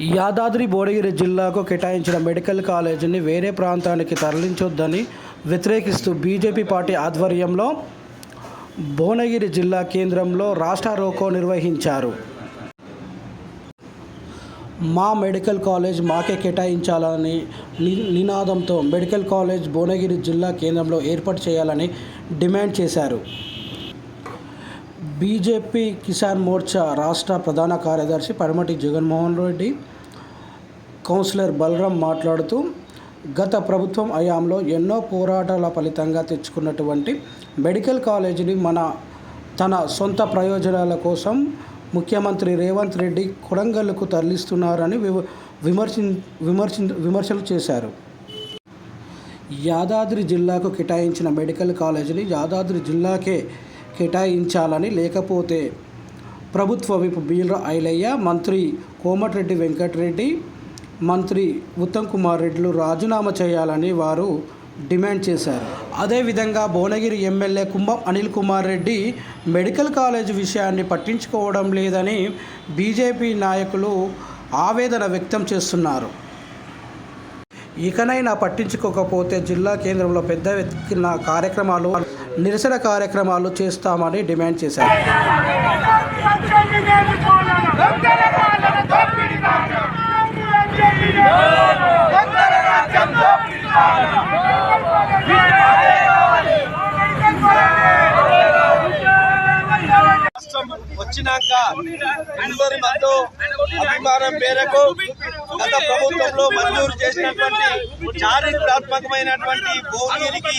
యాదాద్రి భువనగిరి జిల్లాకు కేటాయించిన మెడికల్ కాలేజీని వేరే ప్రాంతానికి తరలించొద్దని వ్యతిరేకిస్తూ బీజేపీ పార్టీ ఆధ్వర్యంలో భువనగిరి జిల్లా కేంద్రంలో రాష్ట్ర రోకో నిర్వహించారు. మా మెడికల్ కాలేజ్ మాకే కేటాయించాలని ని- నినాదంతో మెడికల్ కాలేజ్ భువనగిరి జిల్లా కేంద్రంలో ఏర్పాటు చేయాలని డిమాండ్ చేశారు. బీజేపీ కిసాన్ మోర్చా రాష్ట్ర ప్రధాన కార్యదర్శి పరమటి జగన్మోహన్ రెడ్డి కౌన్సిలర్ బలరాం మాట్లాడుతూ గత ప్రభుత్వం హయాంలో ఎన్నో పోరాటాల ఫలితంగా తెచ్చుకున్నటువంటి మెడికల్ కాలేజీని మన తన సొంత ప్రయోజనాల కోసం ముఖ్యమంత్రి రేవంత్ రెడ్డి కొడంగల్కు తరలిస్తున్నారని విమర్శి విమర్శి విమర్శలు చేశారు. యాదాద్రి జిల్లాకు కేటాయించిన మెడికల్ కాలేజీని యాదాద్రి జిల్లాకే కేటాయించాలని లేకపోతే ప్రభుత్వ విప్ బీల ఐలయ్య మంత్రి కోమటిరెడ్డి వెంకటరెడ్డి మంత్రి ఉత్తమ్ కుమార్ రెడ్డిలు రాజీనామా చేయాలని వారు డిమాండ్ చేశారు అదేవిధంగా Bhuvanagiri MLA Kumbham Anil Kumar Reddy medical college విషయాన్ని పట్టించుకోవడం లేదని బీజేపీ నాయకులు ఆవేదన వ్యక్తం చేస్తున్నారు ఇకనైనా పట్టించుకోకపోతే జిల్లా కేంద్రంలో పెద్ద ఎత్తున కార్యక్రమాలు నిరసన కార్యక్రమాలు చేస్తామని డిమాండ్ చేశారు వచ్చినాక అందరి మధ్య అభిమానం మేరకు గత ప్రభుత్వంలో మంజూరు చేసినటువంటి చారిత్రాత్మకమైనటువంటి భువనగిరికి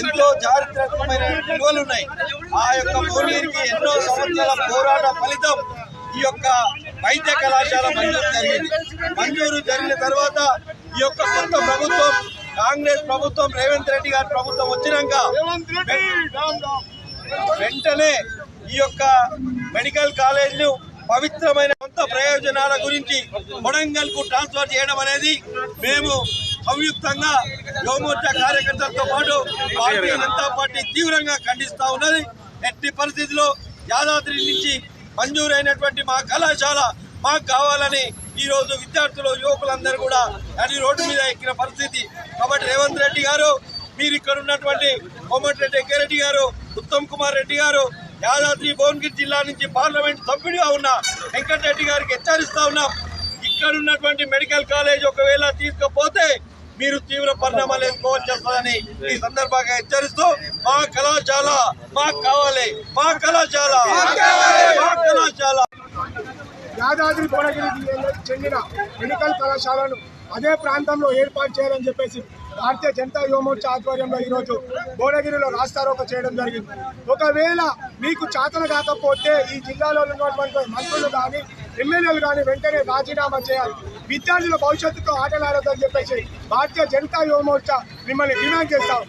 ఎంతో చారిత్రాత్మకమైన విలువలు ఉన్నాయి. ఆ యొక్క భువనగిరికి ఎన్నో సంవత్సరాల పోరాట ఫలితం ఈ యొక్క వైద్య కళాశాల మంజూరు జరిగింది. మంజూరు జరిగిన తర్వాత ఈ యొక్క కొత్త ప్రభుత్వం కాంగ్రెస్ ప్రభుత్వం రేవంత్ రెడ్డి గారి ప్రభుత్వం వచ్చినాక వెంటనే ఈ యొక్క మెడికల్ కాలేజీలు పవిత్రమైన సొంత ప్రయోజనాల గురించి కొడంగల్కు ట్రాన్స్ఫర్ చేయడం అనేది మేము సంయుక్తంగా యువమోర్చా కార్యకర్తలతో పాటు భారతీయ జనతా పార్టీ తీవ్రంగా ఖండిస్తా ఉన్నది. ఎట్టి పరిస్థితిలో యాదాద్రి నుంచి మంజూరైనటువంటి మా కళాశాల మాకు కావాలని ఈరోజు విద్యార్థులు యువకులందరూ కూడా అది రోడ్డు మీద ఎక్కిన పరిస్థితి. కాబట్టి రేవంత్ రెడ్డి గారు మీరు ఇక్కడ ఉన్నటువంటి కోమటిరెడ్డి వెంకరెడ్డి గారు ఉత్తమ్ కుమార్ రెడ్డి గారు యాదాద్రి భువనగిరి జిల్లా నుంచి పార్లమెంట్ సభ్యుడిగా ఉన్న వెంకటరెడ్డి గారికి హెచ్చరిస్తా ఉన్నాం. ఇక్కడ ఉన్నటువంటి మెడికల్ కాలేజ్ ఒకవేళ తీసుకపోతే మీరు తీవ్ర పరిణామాలు ఎదుర్కోవాల్సి వస్తుందని ఈ సందర్భంగా హెచ్చరిస్తూ మా కళాశాల మాకు కావాలి మా కళాశాల మా కళాశాల. యాదాద్రి భువనగిరి చెందిన మెడికల్ కళాశాలను అదే ప్రాంతంలో ఏర్పాటు చేయాలని చెప్పేసి భారతీయ జనతా యువమోర్చా ఆధ్వర్యంలో ఈరోజు భువనగిరిలో రాస్తారోక చేయడం జరిగింది. ఒకవేళ మీకు చాతన కాకపోతే ఈ జిల్లాలో ఉన్నటువంటి మంత్రులు కానీ ఎమ్మెల్యేలు కానీ వెంటనే రాజీనామా చేయాలి. విద్యార్థుల భవిష్యత్తుతో ఆటలాడొద్దని చెప్పేసి భారతీయ జనతా యువమోర్చా మిమ్మల్ని డిమాండ్ చేస్తాం.